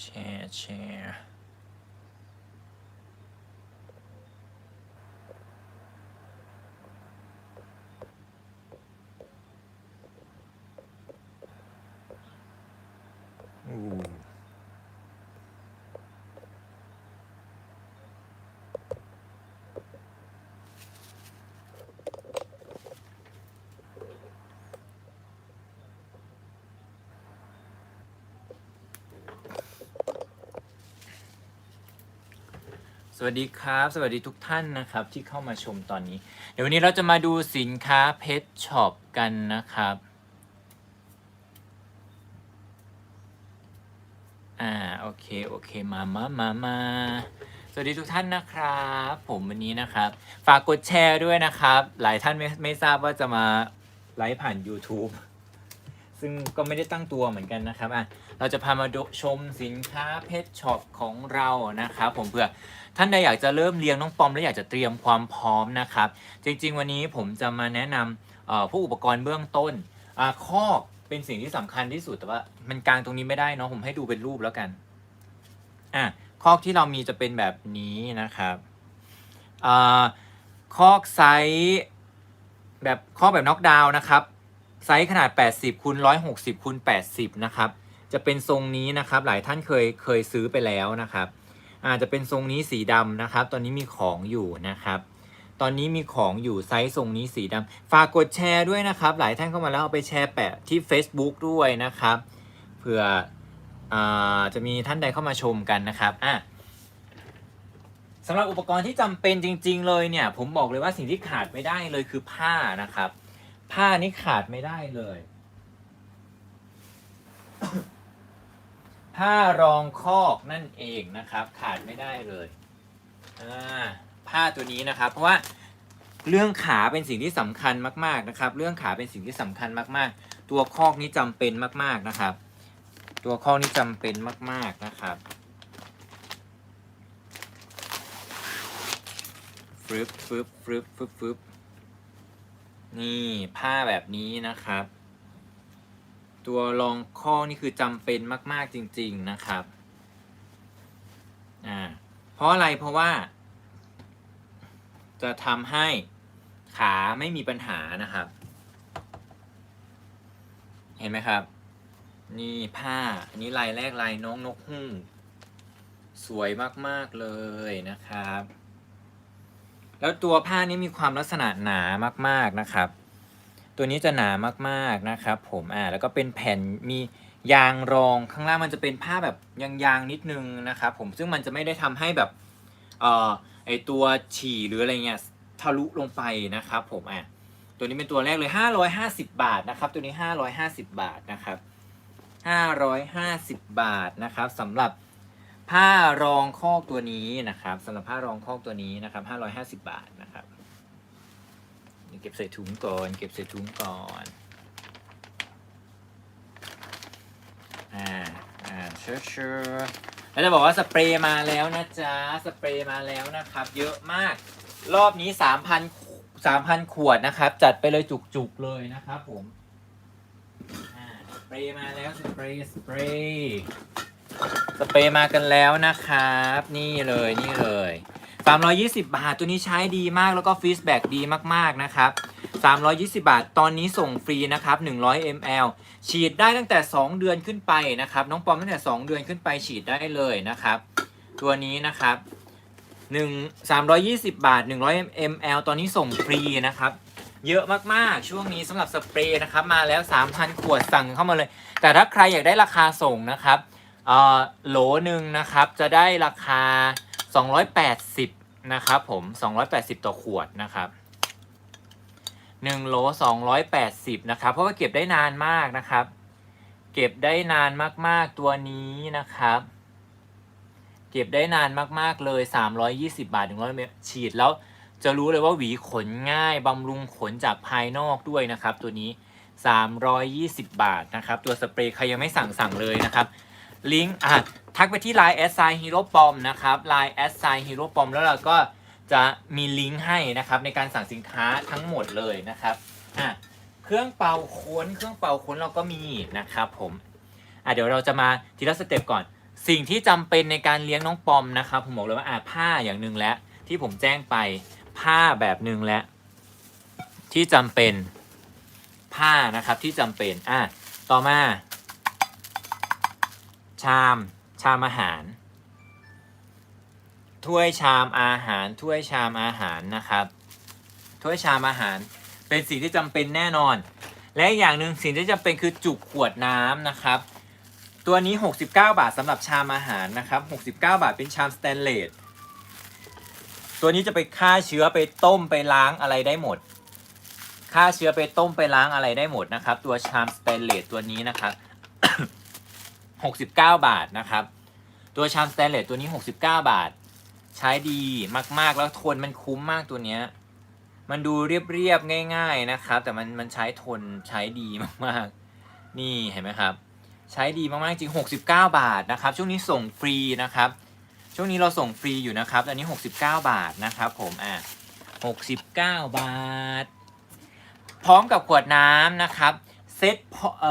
แช สวัสดีครับ สวัสดีทุกท่านนะครับที่เข้ามาชมตอนนี้ เดี๋ยววันนี้เราจะมาดูสินค้าเพชรช็อปกันนะครับอ่าโอเคโอเคมามามามาสวัสดีทุกท่านนะครับ ผมวันนี้นะครับ ฝากกดแชร์ด้วยนะครับ หลายท่านไม่ไม่ทราบว่าจะมาไลฟ์ผ่าน YouTube ซึ่งก็ไม่ได้ตั้งตัวเหมือนกันนะครับอะ เราจะพามาชมสินค้าเพชรช็อปของเรานะครับผมเพื่อท่านใดอยากจะเริ่มเลี้ยงน้องปอมและอยากจะเตรียมความพร้อมนะครับ จริง ๆ วันนี้ผมจะมาแนะนำเอ่อผู้อุปกรณ์เบื้องต้นอคอกเป็นสิ่งที่สำคัญที่สุดแต่ว่ามันกลางตรงนี้ไม่ได้เนาะผมให้ดูเป็นรูปแล้วกันอะคอกที่เรามีจะเป็นแบบนี้นะครับอ่าคอกไซส์แบบคอกแบบน็อกดาวน์นะครับไซส์ขนาด 80คูณ160คูณ80 นะครับ จะเป็นทรงนี้นะครับ หลายท่านเคยเคยซื้อไปแล้วนะครับ อาจจะเป็นทรงนี้สีดำนะครับ ตอนนี้มีของอยู่นะครับ ตอนนี้มีของอยู่ไซส์ทรงนี้สีดำฝากกดแชร์ด้วยนะครับ หลายท่านเข้ามาแล้วเอาไปแชร์แปะที่ Facebook ด้วยนะครับเผื่ออจะมีท่านใดเข้ามาชมกันนะครับอะสำหรับอุปกรณ์ที่จำเป็นจริง ๆ เลยเนี่ย ผมบอกเลยว่าสิ่งที่ขาดไม่ได้เลยคือผ้านะครับ ผ้านี่ขาดไม่ได้เลย ผ้ารองคอกนั่นเองนะครับ ขาดไม่ได้เลยผ้าตัวนี้นะครับ เพราะว่าเรื่องขาเป็นสิ่งที่สำคัญมาก ๆนะครับ เรื่องขาเป็นสิ่งที่สำคัญมากๆ ตัวคอกนี้จำเป็นมาก ๆนะครับ ตัวคอกนี้จำเป็นมาก ๆนะครับฟึบฟึบฟึบฟึบฟึบนี่ผ้าแบบนี้นะครับ ตัวรองข้อนี่คือจำเป็นมาก ๆจริง ๆนะครับ อ่า เพราะอะไรเพราะว่า จะทำให้ขาไม่มีปัญหานะครับ เห็นไหมครับ นี่ผ้า อันนี้ลายแรกลายน้องนกฮูกสวยมากๆเลยนะครับ แล้วตัวผ้านี้มีความลักษณะหนามาก ๆนะครับ ตัวนี้จะหนามากๆนะครับผมอ่าแล้วก็เป็นแผ่นมียางรองข้างล่างมันจะเป็นผ้าแบบยางๆนิดนึงนะครับผมซึ่งมันจะไม่ได้ทำให้แบบเอ่อไอตัวฉี่หรืออะไรเงี้ยทะลุลงไปนะครับผมอะตัวนี้เป็นตัวแรกเลย 550 บาทนะครับตัวนี้ 550 บาทนะครับ550 บาทนะครับสำหรับผ้ารองคอกตัวนี้นะครับสำหรับผ้ารองคอกตัวนี้นะครับ550 บาทนะครับ เก็บใส่ถุงก่อน เก็บใส่ถุงก่อนอ่าอ่าเชื่อเชื่อแล้วจะบอกว่าสเปรย์มาแล้วนะจ๊ะสเปรย์มาแล้วนะครับ เยอะมาก รอบนี้3,000 3,000ขวดนะครับ จัดไปเลยจุกๆเลยนะครับผมอ่าสเปรย์มาแล้วสเปรย์สเปรย์สเปรย์มากันแล้วนะครับ นี่เลยนี่เลย 320 บาท ตัวนี้ใช้ดีมากแล้วก็ฟีดแบ็กดีมากๆนะครับ 320 บาท ตอนนี้ส่งฟรีนะครับ 100 ml ฉีดได้ตั้งแต่ 2 เดือนขึ้นไปนะครับ น้องปอมตั้งแต่ 2 เดือนขึ้นไปฉีดได้เลยนะครับ ตัวนี้นะครับ1 320 บาท 100 ml ตอนนี้ส่งฟรีนะครับ เยอะมากๆ ช่วงนี้สำหรับสเปรย์นะครับ มาแล้ว 3,000 ขวดสั่งเข้ามาเลย แต่ถ้าใครอยากได้ราคาส่งนะครับอ่อโหลหนึ่งนะครับ จะได้ราคา 280 นะครับผม 280 ต่อขวดนะครับ1โหล280 นะครับ เพราะว่าเก็บได้นานมากนะครับ เก็บได้นานมากๆตัวนี้นะครับ เก็บได้นานมากๆเลย 320 บาทถึงร้อยเมฉีดแล้วจะรู้เลยว่าหวีขนง่ายบำรุงขนจากภายนอกด้วยนะครับ ตัวนี้ 320 บาทนะครับ ตัวสเปรย์ใครยังไม่สั่งสั่งเลยนะครับ ลิงก์อะ ทักไปที่ Line แอดไซฮีโร่ปอมนะครับ Line แอดไซฮีโร่ปอมแล้วเราก็จะมีลิงก์ให้นะครับในการสั่งสินค้าทั้งหมดเลยนะครับอะเครื่องเป่าขนเครื่องเป่าขนเราก็มีนะครับผมอะเดี๋ยวเราจะมาทีละสเต็ปก่อน สิ่งที่จำเป็นในการเลี้ยงน้องปอมนะครับผมบอกเลยว่าอ่าผ้าอย่างหนึ่งแล้วที่ผมแจ้งไปผ้าแบบหนึ่งแล้วที่จำเป็นผ้านะครับที่จำเป็นอะต่อมา ชาม ชามอาหาร ถ้วยชามอาหาร ถ้วยชามอาหารนะครับ ถ้วยชามอาหาร เป็นสิ่งที่จำเป็นแน่นอน และอีกอย่างหนึ่งสิ่งที่จำเป็นคือจุกขวดน้ำนะครับ ตัวนี้ 69 บาทสำหรับชามอาหารนะครับ 69 บาทเป็นชามสแตนเลส ตัวนี้จะไปฆ่าเชื้อไปต้มไปล้างอะไรได้หมดฆ่าเชื้อไปต้มไปล้างอะไรได้หมดนะครับ ตัวชามสแตนเลสตัวนี้นะครับ 69 บาทนะครับ ตัวชามสแตนเลสตัวนี้ 69 บาท ใช้ดีมากๆแล้วทนมันคุ้มมากตัวเนี้ยมันดูเรียบๆง่าย ๆนะครับ แต่มันมันใช้ทนใช้ดีมากๆ นี่เห็นไหมครับ ใช้ดีมากๆ จริง 69 บาทนะครับ ช่วงนี้ส่งฟรีนะครับ ช่วงนี้เราส่งฟรีอยู่นะครับอันนี้ 69 บาทนะครับผมอะ69 บาท พร้อมกับขวดน้ำนะครับ เซต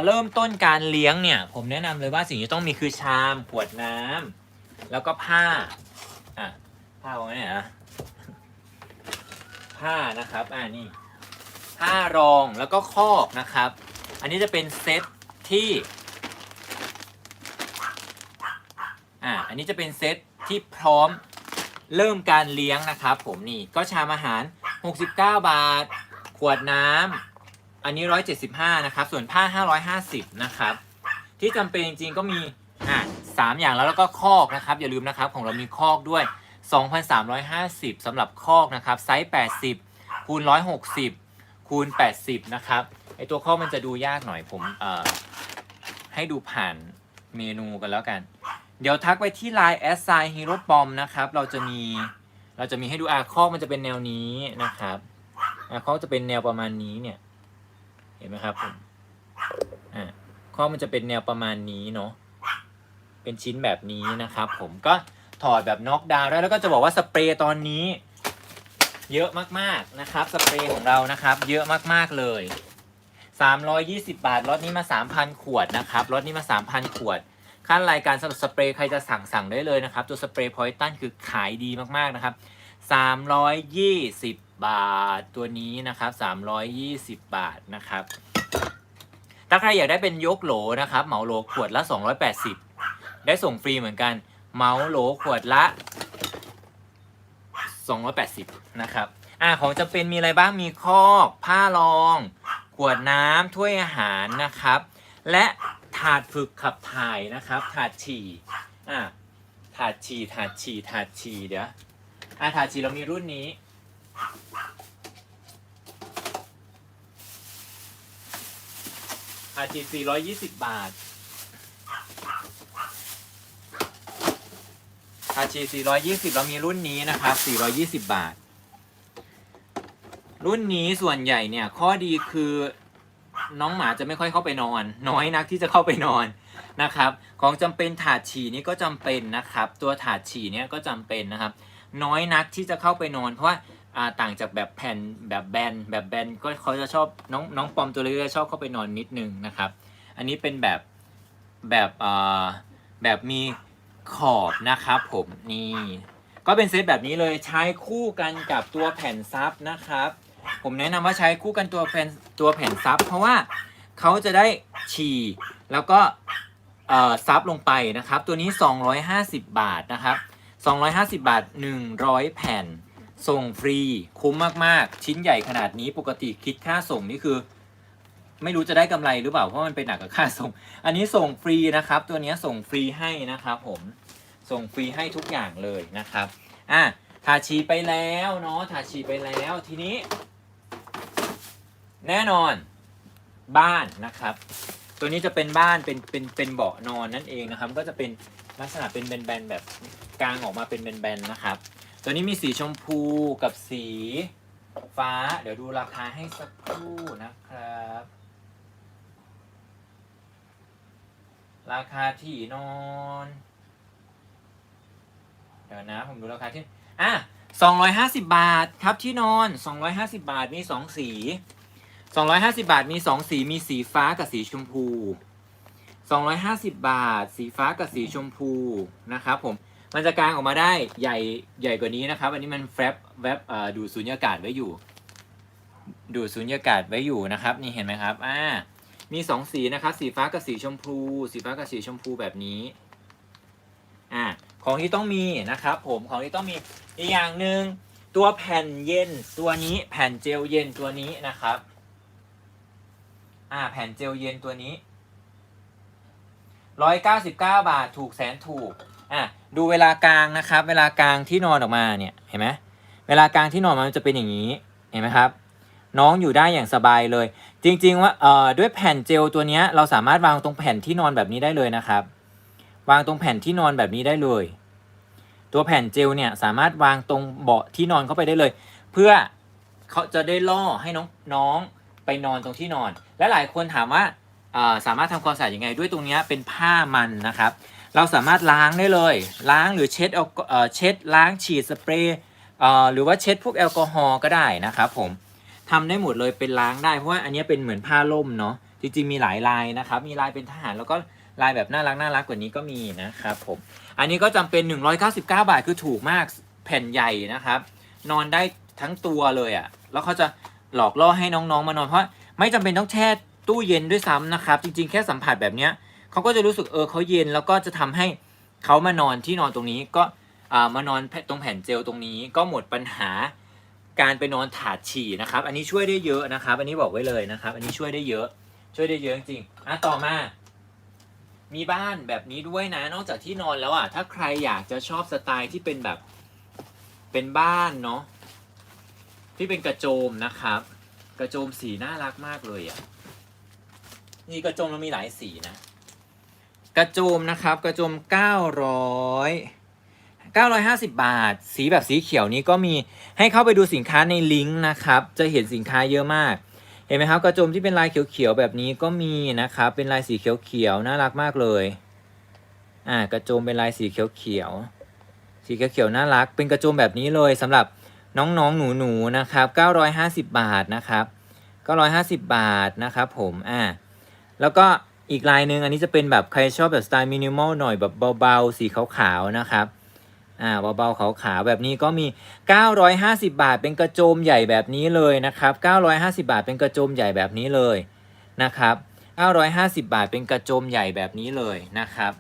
เริ่มต้นการเลี้ยงเนี่ย ผมแนะนำเลยว่าสิ่งที่ต้องมีคือชามขวดน้ำแล้วก็ผ้าอะผ้าวางไว้นนะผ้านะครับอ่านี่ผ้ารองแล้วก็คอกนะครับ อันนี้จะเป็นเซตที่อ่าอันนี้จะเป็นเซตที่พร้อมเริ่มการเลี้ยงนะครับ ผมนี่ก็ชามอาหาร 69 บาท ขวดน้ำ อันนี้ 175 นะครับ ส่วนผ้า 550 นะครับ ที่จำเป็นจริงๆก็มีอ่าสามอย่างแล้วแล้วก็คอกนะครับ อย่าลืมนะครับของเรามีคอกด้วย 2,350สำหรับคอกนะครับไซส์ 80 คูณ 160 คูณ 80 นะครับไอตัวคอกมันจะดูยากหน่อยผมเอ่อให้ดูผ่านเมนูกันแล้วกัน เดี๋ยวทักไปที่ Line แอสไซฮีโร่ปอมนะครับ เราจะมีเราจะมีให้ดูอาคอกมันจะเป็นแนวนี้นะครับอาคอกจะเป็นแนวประมาณนี้เนี่ย เห็นไหมครับผมอ่าคอมันจะเป็นแนวประมาณนี้เนาะเป็นชิ้นแบบนี้นะครับผมก็ถอดแบบน็อกดาวน์ได้แล้วก็จะบอกว่าสเปรย์ตอนนี้ เยอะมากๆนะครับ สเปรย์ของเรานะครับ เยอะมากๆเลย 320 บาทล็อตนี้มา 3,000 ขวดนะครับล็อตนี้มา 3,000 ขวดขั้นรายการสำหรับสเปรย์ใครจะสั่งสั่งได้เลยนะครับ ตัวสเปรย์พอยตันคือขายดีมากๆนะครับ 320 บาทตัวนี้นะครับ 320 บาทนะครับ ถ้าใครอยากได้เป็นยกโหลนะครับ เหมาโหลขวดละ 280 ได้ส่งฟรีเหมือนกัน เหมาโหลขวดละ 280 นะครับอ่าของจำเป็นมีอะไรบ้างมีคอกผ้ารอง ขวดน้ำถ้วยอาหารนะครับ และถาดฝึกขับถ่ายนะครับ ถาดฉี่อ่าถาดฉี่ถาดฉี่ถาดฉี่เดี๋ยวอ่าถาดฉี่เรามีรุ่นนี้ ถาดฉี่420บบาทถาดฉี่420เรามีรุ่นนี้นะครับ420บาท รุ่นนี้ส่วนใหญ่เนี่ย ข้อดีคือน้องหมาจะไม่ค่อยเข้าไปนอน น้อยนักที่จะเข้าไปนอนนะครับ ของจำเป็นถาดฉี่นี่ก็จำเป็นนะครับ ตัวถาดฉี่เนี่ยก็จำเป็นนะครับ น้อยนักที่จะเข้าไปนอน เพราะว่า อ่าต่างจากแบบแผ่นแบบแบนแบบแบนก็เขาจะชอบน้องน้องปอมตัวเล็กๆชอบเข้าไปนอนนิดนึงนะครับ อันนี้เป็นแบบแบบอ่าแบบมีขอบนะครับผมนี่ก็เป็นเซตแบบนี้เลยใช้คู่กันกับตัวแผ่นซับนะครับ ผมแนะนำว่าใช้คู่กันตัวแผ่นตัวแผ่นซับเพราะว่าเขาจะได้ฉี่แล้วก็เอ่อซับลงไปนะครับ ตัวนี้ 250 บาทนะครับ 250 บาท 100 แผ่น ส่งฟรีคุ้มมากๆ ชิ้นใหญ่ขนาดนี้ปกติคิดค่าส่งนี่คือ ไม่รู้จะได้กำไรหรือเปล่าเพราะมันเป็นหนักกับค่าส่ง อันนี้ส่งฟรีนะครับ ตัวนี้ส่งฟรีให้นะครับผมส่งฟรีให้ทุกอย่างเลยนะครับอะถาชีไปแล้วเนาะถาชีไปแล้วทีนี้ แน่นอนบ้านนะครับ ตัวนี้จะเป็นบ้านเป็นเป็นเป็นเบาะนอนนั่นเองนะครับ ก็จะเป็นลักษณะเป็นแบนๆแบบกลางออกมาเป็นแบนๆนะครับ ตัวนี้มีสีชมพูกับสีฟ้า เดี๋ยวดูราคาให้สักครู่นะครับ ราคาที่นอน เดี๋ยวนะผมดูราคาที่ อะ250บาทครับที่นอน250บาทมี2สี250บาทมี2สีมีสีฟ้ากับสีชมพู250บาท สีฟ้ากับสีชมพูนะครับผม มันจะกางออกมาได้ใหญ่ใหญ่กว่านี้นะครับ อันนี้มันแฟบแวบดูดสุญญากาศไว้อยู่ ดูดสุญญากาศไว้อยู่นะครับ นี่เห็นไหมครับอ่ามีสองสีนะครับ สีฟ้ากับสีชมพู สีฟ้ากับสีชมพูแบบนี้อ่าของที่ต้องมีนะครับผมของที่ต้องมีอีกอย่างหนึ่งตัวแผ่นเย็นตัวนี้แผ่นเจลเย็นตัวนี้นะครับอ่าแผ่นเจลเย็นตัวนี้ร้อยเก้าสิบเก้าบาทถูกแสนถูก อะดูเวลากลางนะครับ เวลากลางที่นอนออกมาเนี่ยเห็นไหมเวลากลางที่นอนมันจะเป็นอย่างนี้เห็นไหมครับ น้องอยู่ได้อย่างสบายเลย จริงๆว่าเอ่อด้วยแผ่นเจลตัวนี้เราสามารถวางตรงแผ่นที่นอนแบบนี้ได้เลยนะครับ วางตรงแผ่นที่นอนแบบนี้ได้เลย ตัวแผ่นเจลเนี่ยสามารถวางตรงเบาะที่นอนเข้าไปได้เลย เพื่อเขาจะได้ล่อให้น้องน้องไปนอนตรงที่นอน และหลายคนถามว่าสามารถทำความสะอาดยังไงด้วยตรงนี้เป็นผ้ามันนะครับ เราสามารถล้างได้เลย ล้างหรือเช็ดเอ่อเช็ดล้างฉีดสเปรย์เอ่อหรือว่าเช็ดพวกแอลกอฮอล์ก็ได้นะครับผมทำได้หมดเลยเป็นล้างได้เพราะว่าอันนี้เป็นเหมือนผ้าล่มเนาะจริงๆมีหลายลายนะครับ มีลายเป็นทหารแล้วก็ลายแบบน่ารักน่ารักกว่านี้ก็มีนะครับผมอันนี้ก็จำเป็น 199 บาทคือถูกมากแผ่นใหญ่นะครับ นอนได้ทั้งตัวเลยอะ่ะแล้วเขาจะหลอกล่อให้น้องๆมานอนเพราะไม่จำเป็นต้องแช่ตู้เย็นด้วยซ้ำนะครับ จริงๆแค่สัมผัสแบบเนี้ย เขาก็จะรู้สึกเออเขาเย็นแล้วก็จะทำให้เขามานอนที่นอนตรงนี้ก็มานอนตรงแผ่นเจลตรงนี้ก็หมดปัญหาการไปนอนถาดฉี่นะครับ อันนี้ช่วยได้เยอะนะครับ อันนี้บอกไว้เลยนะครับ อันนี้ช่วยได้เยอะ ช่วยได้เยอะจริงๆอะต่อมา มีบ้านแบบนี้ด้วยนะ นอกจากที่นอนแล้วอะถ้าใครอยากจะชอบสไตล์ที่เป็นแบบเป็นบ้านเนาะที่เป็นกระโจมนะครับ กระโจมสีน่ารักมากเลยอะนี่กระโจมเรามีหลายสีนะ กระโจมนะครับกระโจม900 950 บาท สีแบบสีเขียวนี้ก็มีให้เข้าไปดูสินค้าในลิงก์นะครับ จะเห็นสินค้าเยอะมาก เห็นไหมครับ กระโจมที่เป็นลายเขียวๆแบบนี้ก็มีนะครับ เป็นลายสีเขียวๆน่ารักมากเลย อ่ากระโจมเป็นลายสีเขียวๆสีเขียวๆน่ารัก เป็นกระโจมแบบนี้เลยสำหรับน้องๆหนูๆนะครับ 950 บาทนะครับ 950 บาทนะครับ ผมอ่าแล้วก็ อีกลายหนึ่งอันนี้จะเป็นแบบใครชอบแบบสไตล์มินิมอลหน่อยแบบเบาๆ สีขาวๆนะครับอ่าเบาๆขาวๆแบบนี้ก็มี 950 บาทเป็นกระโจมใหญ่แบบนี้เลยนะครับ 950 บาทเป็นกระโจมใหญ่แบบนี้เลยนะครับ 950 บาทเป็นกระโจมใหญ่แบบนี้เลยนะครับ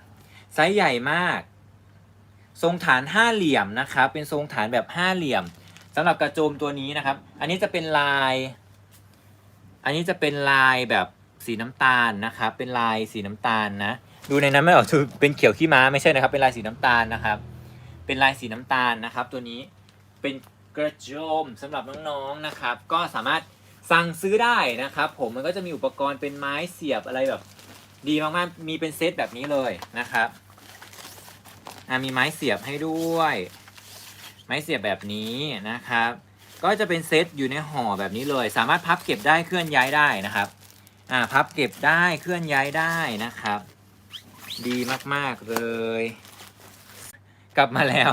ไซส์ใหญ่มาก ทรงฐานห้าเหลี่ยมนะครับเป็นทรงฐานแบบห้าเหลี่ยมสำหรับกระโจมตัวนี้นะครับ อันนี้จะเป็นลาย อันนี้จะเป็นลายแบบ สีน้ำตาลนะครับ เป็นลายสีน้ำตาลนะ ดูในนั้นไม่ออกเป็นเขียวขี้ม้าไม่ใช่นะครับ เป็นลายสีน้ำตาลนะครับ เป็นลายสีน้ำตาลนะครับ ตัวนี้เป็นกระโจมสำหรับน้องๆนะครับ ก็สามารถสั่งซื้อได้นะครับ ผมมันก็จะมีอุปกรณ์เป็นไม้เสียบอะไรแบบ ดีมากๆ มีเป็นเซตแบบนี้เลยนะครับมีไม้เสียบให้ด้วย ไม้เสียบแบบนี้นะครับ ก็จะเป็นเซตอยู่ในห่อแบบนี้เลย สามารถพับเก็บได้เคลื่อนย้ายได้นะครับ อ่าพับเก็บได้เคลื่อนย้ายได้นะครับ ดีมากๆเลย กลับมาแล้ว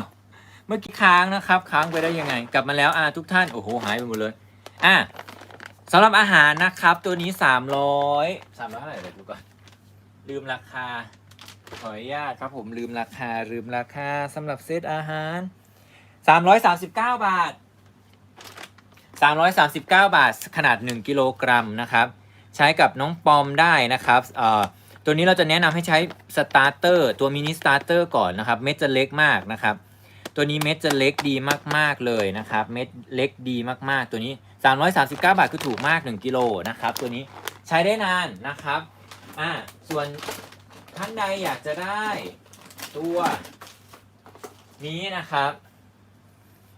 เมื่อกี้ค้างนะครับ ค้างไปได้ยังไง กลับมาแล้วอ่าทุกท่านโอ้โหหายไปหมดเลยอ่าสำหรับอาหารนะครับ ตัวนี้300 300เท่าไหร่เลยดูก่อนลืมราคาขออนุญาตครับผมลืมราคาลืมราคาสำหรับเซตอาหาร339บาท339บาทขนาด1กิโลกรัมนะครับ ใช้กับน้องปอมได้นะครับตัวนี้เราจะแนะนำให้ใช้สตาร์เตอร์ตัวมินิสตาร์เตอร์ก่อนนะครับ เม็ดจะเล็กมากนะครับ ตัวนี้เม็ดจะเล็กดีมากๆเลยนะครับ เม็ดเล็กดีมากๆ ตัวนี้ 339 บาทคือถูกมาก 1กิโลนะครับ ตัวนี้ใช้ได้นานนะครับอ่าส่วนท่านใดอยากจะได้ตัวนี้นะครับ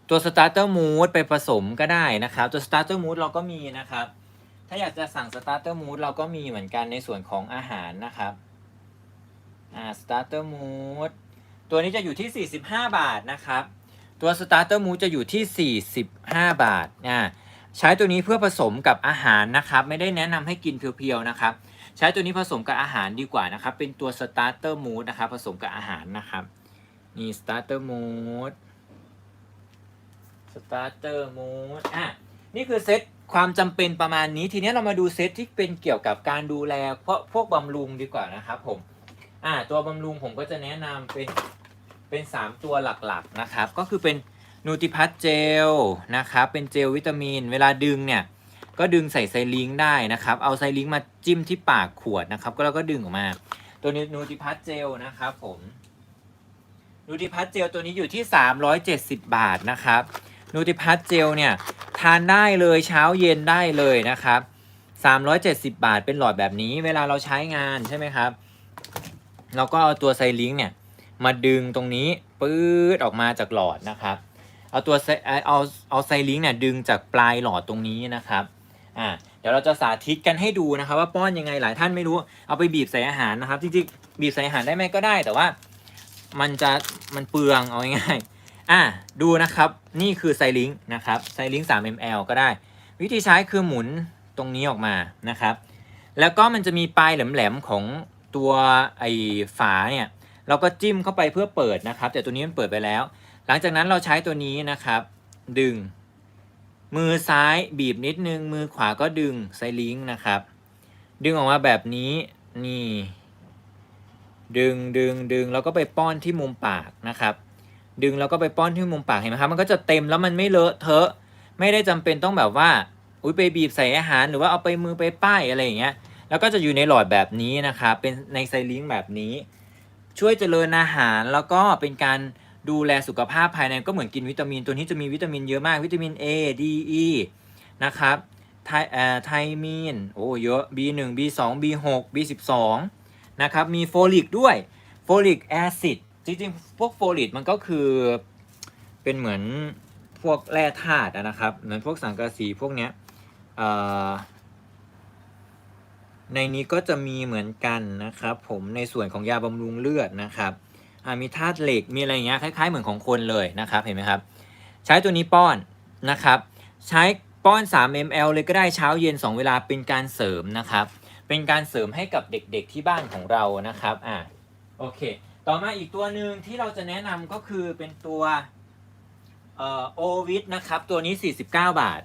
ตัว starter mood ไปผสมก็ได้นะครับ ตัว starter mood เราก็มีนะครับ ถ้าอยากจะสั่ง starter mood เราก็มีเหมือนกันในส่วนของอาหารนะครับอ่า starter mood ตัวนี้จะอยู่ที่ 45 บาทนะครับ ตัว starter mood จะอยู่ที่ 45 บาทอ่าใช้ตัวนี้เพื่อผสมกับอาหารนะครับ ไม่ได้แนะนำให้กินเพียวๆนะครับ ใช้ตัวนี้ผสมกับอาหารดีกว่านะครับ เป็นตัว starter mood นะครับผสมกับอาหารนะครับนี่ starter mood starter mood อะนี่คือเซต ความจำเป็นประมาณนี้ทีนี้เรามาดูเซตที่เป็นเกี่ยวกับการดูแลเพราะพวกบำรุงดีกว่านะครับผมอ่าตัวบำรุงผมก็จะแนะนำเป็นเป็น 3 ตัวหลักๆนะครับ ก็คือเป็นนูติพัทเจลนะครับเป็นเจลวิตามิน เวลาดึงเนี่ยก็ดึงใส่ไซลิงได้นะครับ เอาไซลิงมาจิ้มที่ปากขวดนะครับ ก็แล้วก็ดึงออกมา ตัวนี้นูติพัทเจลนะครับผมนูติพัทเจลตัวนี้อยู่ที่ 370 บาทนะครับ นูติพัทเจลเนี่ยทานได้เลยเช้าเย็นได้เลยนะครับ370 บาทเป็นหลอดแบบนี้ เวลาเราใช้งานใช่ไหมครับ เราก็เอาตัวไซลิงเนี่ยมาดึงตรงนี้ปื๊ดออกมาจากหลอดนะครับ เอาตัวไซเอาเอาเอาไซลิงเนี่ยดึงจากปลายหลอดตรงนี้นะครับอ่าเดี๋ยวเราจะสาธิตกันให้ดูนะครับ ว่าป้อนยังไงหลายท่านไม่รู้ เอาไปบีบใส่อาหารนะครับจริงๆบีบใส่อาหารได้ไหมก็ได้ แต่ว่ามันจะมันเปลืองเอาง่ายๆ อ่าดูนะครับนี่คือไซลิงค์นะครับไซลิงค์3 ml ก็ได้ วิธีใช้คือหมุนตรงนี้ออกมานะครับ แล้วก็มันจะมีปลายแหลมๆของตัวไอ้ฝาเนี่ยเราก็จิ้มเข้าไปเพื่อเปิดนะครับ แต่ตัวนี้มันเปิดไปแล้ว หลังจากนั้นเราใช้ตัวนี้นะครับ ดึง มือซ้ายบีบนิดนึง มือขวาก็ดึงไซลิงค์นะครับ ดึงออกมาแบบนี้นี่ ดึงดึงดึงแล้วก็ไปป้อนที่มุมปากนะครับ ดึงแล้วก็ไปป้อนที่มุมปากเห็นไหมครับมันก็จะเต็มแล้วมันไม่เลอะเทอะ ไม่ได้จำเป็นต้องแบบว่าอุ้ยไปบีบใส่อาหารหรือว่าเอาไปมือไปป้ายอะไรอย่างเงี้ยแล้วก็จะอยู่ในหลอดแบบนี้นะครับเป็นในไซลิงค์แบบนี้ ช่วยเจริญอาหารแล้วก็เป็นการดูแลสุขภาพภายในก็เหมือนกินวิตามิน ตัวนี้จะมีวิตามินเยอะมากวิตามิน A D E นะครับไทเอ่อไทมีนโอ้เยอะ B1 B2 B6 B12 นะครับมีโฟลิกด้วยโฟลิกแอซิด จริงๆ พวกโฟลิกมันก็คือเป็นเหมือนพวกแร่ธาตุนะครับเหมือนพวกสังกะสีพวกเนี้ยในนี้ก็จะมีเหมือนกันนะครับ ผมในส่วนของยาบำรุงเลือดนะครับมีธาตุเหล็กมีอะไรเงี้ยคล้ายๆเหมือนของคนเลยนะครับเห็นไหมครับ ใช้ตัวนี้ป้อนนะครับ ใช้ป้อน 3 ml เลยก็ได้เช้าเย็น 2 เวลาเป็นการเสริมนะครับ เป็นการเสริมให้กับเด็กๆที่บ้านของเรานะครับอ่าโอเค ต่อมาอีกตัวหนึ่งที่เราจะแนะนำก็คือเป็นตัวโอวิทนะครับ ตัวนี้ 49 บาท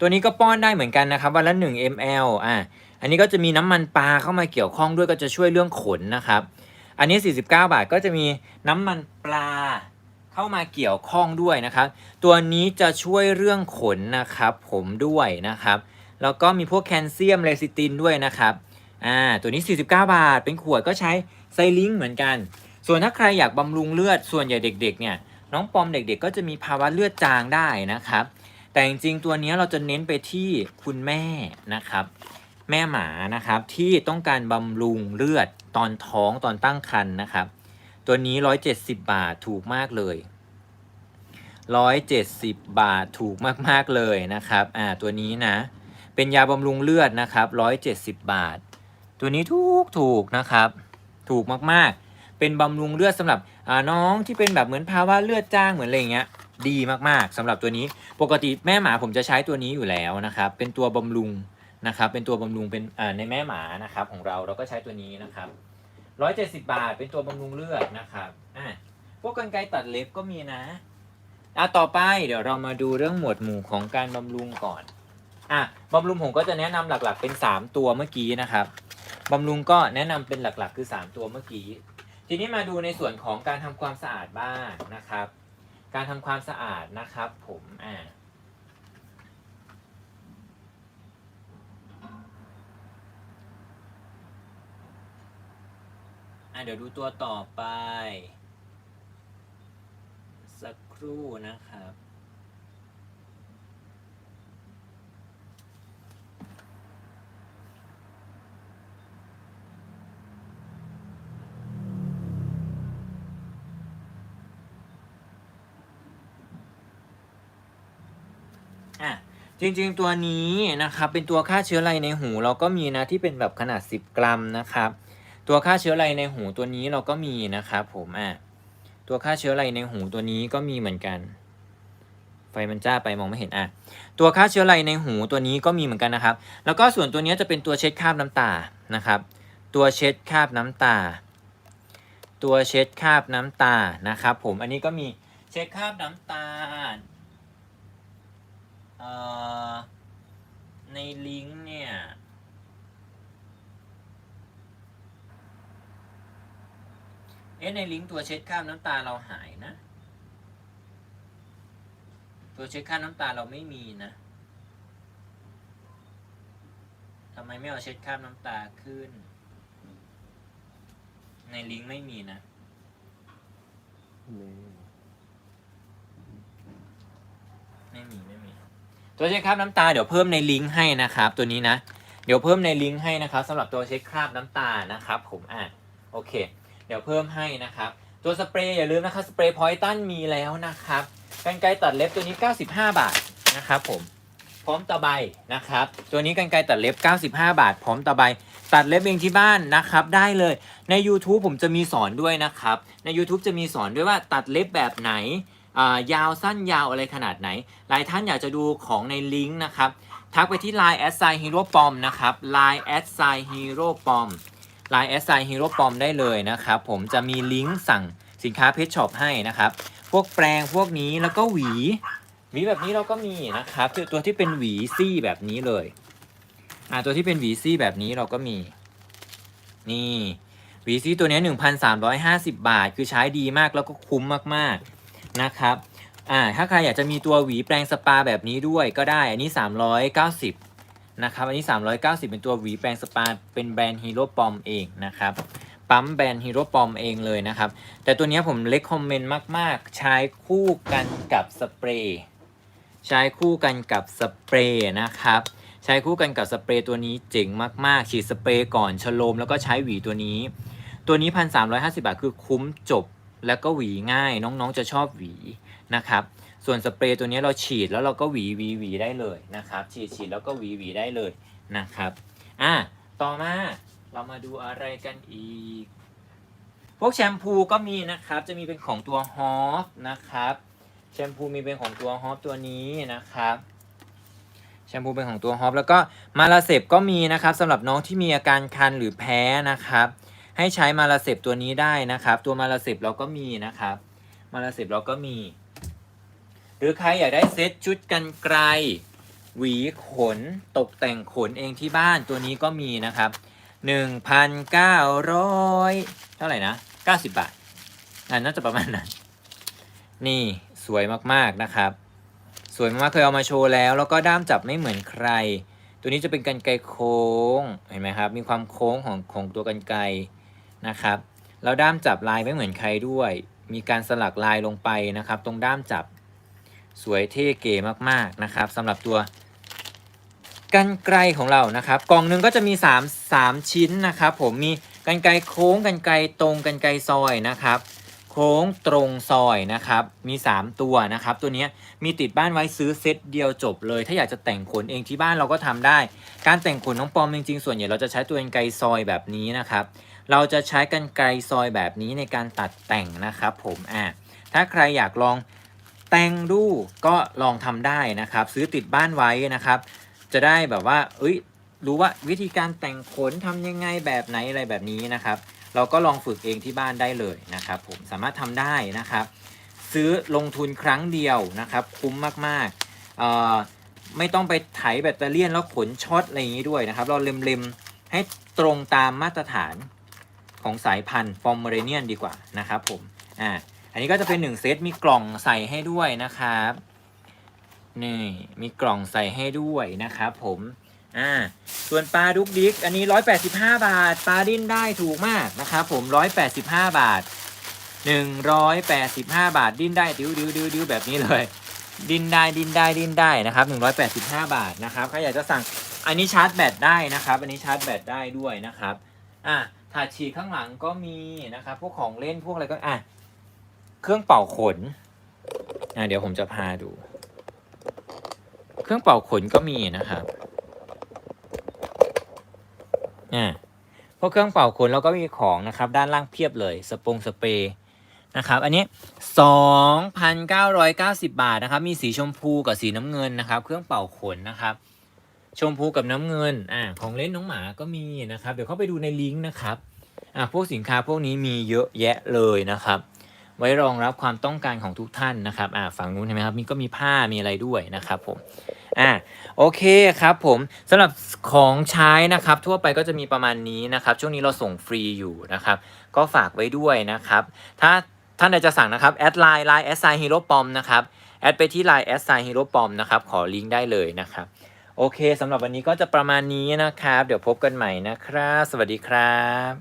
ตัวนี้ก็ป้อนได้เหมือนกันนะครับ วันละ 1 ml อ่าอันนี้ก็จะมีน้ำมันปลาเข้ามาเกี่ยวข้องด้วยก็จะช่วยเรื่องขนนะครับ อันนี้ 49 บาทก็จะมีน้ำมันปลาเข้ามาเกี่ยวข้องด้วยนะครับ ตัวนี้จะช่วยเรื่องขนนะครับ ผมด้วยนะครับ แล้วก็มีพวกแคลเซียมเลซิตินด้วยนะครับอ่าตัวนี้ 49 บาท เป็นขวดก็ใช้ ไซลิงเหมือนกัน ส่วนถ้าใครอยากบำรุงเลือดส่วนใหญ่เด็กๆเนี่ยน้องปอมเด็กๆ ก็จะมีภาวะเลือดจางได้นะครับ แต่จริงๆตัวนี้เราจะเน้นไปที่คุณแม่นะครับ แม่หมานะครับที่ต้องการบำรุงเลือดตอนท้องตอนตั้งครรภ์นะครับ ตัวนี้ 170 บาทถูกมากเลย 170 บาทถูกมากๆเลยนะครับอ่าตัวนี้นะเป็นยาบำรุงเลือดนะครับ 170 บาท ตัวนี้ถูกถูกนะครับ ถูกมากๆ เป็นบำรุงเลือดสำหรับน้องที่เป็นแบบเหมือนภาวะเลือดจ้างเหมือนอะไรเงี้ยดีมากๆสำหรับตัวนี้ปกติแม่หมาผมจะใช้ตัวนี้อยู่แล้วนะครับ เป็นตัวบำรุงนะครับ เป็นตัวบำรุงเป็นในแม่หมานะครับของเราเราก็ใช้ตัวนี้นะครับร้อยเจ็ดสิบาท เป็นตัวบำรุงเลือดนะครับอ่าพวกกรรไกรตัดเล็บก็มีนะอะต่อไปเดี๋ยวเรามาดูเรื่องหมวดหมู่ของการบำรุงก่อน อะบำรุงผมก็จะแนะนำหลักๆเป็น 3 ตัวเมื่อกี้นะครับบำรุงก็แนะนำเป็นหลักๆ คือ 3 ตัวเมื่อกี้ ทีนี้มาดูในส่วนของการทำความสะอาดบ้างนะครับ การทำความสะอาดนะครับผมอ่าเดี๋ยวดูตัวต่อไป สักครู่นะครับ อะ จริงๆตัวนี้นะครับเป็นตัวฆ่าเชื้อไรในหู เราก็มีนะที่เป็นแบบขนาด 10 กรัมนะครับ ตัวฆ่าเชื้อไรในหูตัวนี้เราก็มีนะครับผมอะตัวฆ่าเชื้อไรในหูตัวนี้ก็มีเหมือนกัน ไฟมันจ้าไปมองไม่เห็นอะตัวฆ่าเชื้อไรในหูตัวนี้ก็มีเหมือนกันนะครับ แล้วก็ส่วนตัวนี้จะเป็นตัวเช็ดคราบน้ำตานะครับ ตัวเช็ดคราบน้ำตา ตัวเช็ดคราบน้ำตานะครับ ผมอันนี้ก็มีเช็ดคราบน้ำตา เอ่อในลิงก์เนี่ยเอ๊ะในลิงก์ตัวเช็ดคราบน้ำตาเราหายนะ ตัวเช็ดคราบน้ำตาเราไม่มีนะทำไมไม่เอาเช็ดคราบน้ำตาขึ้น ในลิงก์ไม่มีนะไม่มีไม่มี ตัวเช็คคราบน้ำตาเดี๋ยวเพิ่มในลิงก์ให้นะครับ ตัวนี้นะ เดี๋ยวเพิ่มในลิงก์ให้นะครับสำหรับตัวเช็คคราบน้ำตานะครับ ผมอะโอเค เดี๋ยวเพิ่มให้นะครับ ตัวสเปรย์อย่าลืมนะครับสเปรย์พอยตันมีแล้วนะครับกันไกรตัดเล็บตัวนี้ 95 บาทนะครับผมพร้อมตะไบนะครับ ตัวนี้กันไกรตัดเล็บ 95 บาท พร้อมตะไบตัดเล็บเองที่บ้านนะครับ ได้เลยใน YouTube ผมจะมีสอนด้วยนะครับ ใน YouTube จะมีสอนด้วยว่าตัดเล็บแบบไหน ยาวสั้นยาวอะไรขนาดไหน หลายท่านอยากจะดูของในลิงก์นะครับ ทักไปที่ Line a s i g n Hero Pom นะครับ Line a s i g n Hero Pom Line a s i g n Hero Pom ได้เลยนะครับ ผมจะมีลิงก์สั่งสินค้าเพจช็อปให้นะครับ พวกแปรงพวกนี้แล้วก็หวี หวีแบบนี้เราก็มีนะครับตัวตัวที่เป็นหวีซี่แบบนี้เลยอ่าตัวที่เป็นหวีซี่แบบนี้เราก็มี นี่หวีซี่ตัวนี้ 1,350 บาท คือใช้ดีมากแล้วก็คุ้มมากๆ นะครับอ่าถ้าใครอยากจะมีตัวหวีแปรงสปาแบบนี้ด้วยก็ได้ อันนี้ 390นะครับ อันนี้ 390 เป็นตัวหวีแปรงสปา เป็นแบรนด์ฮีโร่ปอมเองนะครับ ปั๊มแบรนด์ฮีโร่ปอมเองเลยนะครับ แต่ตัวนี้ผมเล็กคอมเมนต์มาก ๆ ใช้คู่กันกับสเปรย์ ใช้คู่กันกับสเปรย์นะครับ ใช้คู่กันกับสเปรย์ตัวนี้เจ๋งมาก ๆ ฉีดสเปรย์ก่อนชโลมแล้วก็ใช้หวีตัวนี้ ตัวนี้1,350บาทคือคุ้มจบ แล้วก็หวีง่ายน้องๆจะชอบหวีนะครับ ส่วนสเปรย์ตัวนี้เราฉีดแล้วเราก็หวีหวีหวีได้เลยนะครับ ฉีดฉีดแล้วก็หวีหวีได้เลยนะครับอะต่อมาเรามาดูอะไรกันอีก พวกแชมพูก็มีนะครับ จะมีเป็นของตัวฮอฟนะครับ แชมพูมีเป็นของตัวฮอปตัวนี้นะครับแชมพูเป็นของตัวฮอปแล้วก็มาลาเซบก็มีนะครับสำหรับน้องที่มีอาการคันหรือแพ้นะครับ ให้ใช้มาลาเซบตัวนี้ได้นะครับ ตัวมาลาเซบเราก็มีนะครับ มาลาเซบเราก็มี หรือใครอยากได้เซตชุดกันไกล หวีขนตกแต่งขนเองที่บ้านตัวนี้ก็มีนะครับ 1,900 เท่าไหร่นะ 90 บาทอ่าน่าจะประมาณนั้น นี่สวยมากๆนะครับ สวยมากๆเคยเอามาโชว์แล้ว แล้วก็ด้ามจับไม่เหมือนใคร ตัวนี้จะเป็นกันไกรโค้งเห็นไหมครับ มีความโค้งของของตัวกันไกร นะครับแล้วด้ามจับลายไม่เหมือนใครด้วย มีการสลักลายลงไปนะครับ ตรงด้ามจับสวยเท่เก๋มากๆนะครับสำหรับตัวกันไกรของเรานะครับ กล่องหนึ่งก็จะมี 3 3 ชิ้นนะครับ ผมมีกันไกรโค้งกันไกรตรงกันไกรซอยนะครับ โค้งตรงซอยนะครับ มี 3 ตัวนะครับ ตัวนี้มีติดบ้านไว้ซื้อเซตเดียวจบเลย ถ้าอยากจะแต่งขนเองที่บ้านเราก็ทำได้ การแต่งขนน้องปอมจริงๆส่วนใหญ่เราจะใช้ตัวกันไกรซอยแบบนี้นะครับ เราจะใช้กันไกรซอยแบบนี้ในการตัดแต่งนะครับผมอะถ้าใครอยากลองแต่งดูก็ลองทำได้นะครับ ซื้อติดบ้านไว้นะครับ จะได้แบบว่า เอ้ย รู้ว่าวิธีการแต่งขนทำยังไงแบบไหนอะไรแบบนี้นะครับ เราก็ลองฝึกเองที่บ้านได้เลยนะครับ ผมสามารถทำได้นะครับ ซื้อลงทุนครั้งเดียวนะครับ คุ้มมากๆเอ่อไม่ต้องไปไถแบตเตอรี่แล้วขนช็อตอะไรอย่างนี้ด้วยนะครับ เราเล็มๆให้ตรงตามมาตรฐาน ของสายพันธุ์ฟอร์มเมเรเนียนดีกว่านะครับผมอ่าอันนี้ก็จะเป็น 1 เซตมีกล่องใส่ให้ด้วยนะครับนี่มีกล่องใส่ให้ด้วยนะครับผมอ่าส่วนปลาดุกดิกอันนี้ 185 บาท ปลาดิ้นได้ถูกมากนะครับผม 185 บาท 185 บาทดิ้นได้ดิ้วดิ้วดิ้วดิ้วแบบนี้เลยดิ้นได้ดิ้นได้ดิ้นได้นะครับ 185 บาทนะครับใครอยากจะสั่งอันนี้ชาร์จแบตได้นะครับ อันนี้ชาร์จแบตได้ด้วยนะครับอะ ถาดฉีดข้างหลังก็มีนะครับ พวกของเล่นพวกอะไรก็อะเครื่องเป่าขนอะเดี๋ยวผมจะพาดู เครื่องเป่าขนก็มีนะครับอ่าพวกเครื่องเป่าขนเราก็มีของนะครับ ด้านล่างเพียบเลย สปงสเปรย์นะครับ อันนี้ 2,990 บาทนะครับ มีสีชมพูกับสีน้ำเงินนะครับ เครื่องเป่าขนนะครับ ชมพูกับน้ำเงินอ่าของเล่นน้องหมาก็มีนะครับ เดี๋ยวเข้าไปดูในลิงก์นะครับอ่าพวกสินค้าพวกนี้มีเยอะแยะเลยนะครับ ไว้รองรับความต้องการของทุกท่านนะครับอ่าฝั่งนู้นเห็นไหมครับมีก็มีผ้ามีอะไรด้วยนะครับผมอ่าโอเคครับผมสำหรับของใช้นะครับ ทั่วไปก็จะมีประมาณนี้นะครับ ช่วงนี้เราส่งฟรีอยู่นะครับ ก็ฝากไว้ด้วยนะครับ ถ้าท่านใดจะสั่งนะครับแอดไลน์ไลน์แอดไซฮีโร่ปอมนะครับแอดไปที่ไลน์แอดไซฮีโร่ปอมนะครับขอลิงก์ได้เลยนะครับ โอเคสำหรับวันนี้ก็จะประมาณนี้นะครับ เดี๋ยวพบกันใหม่นะครับ สวัสดีครับ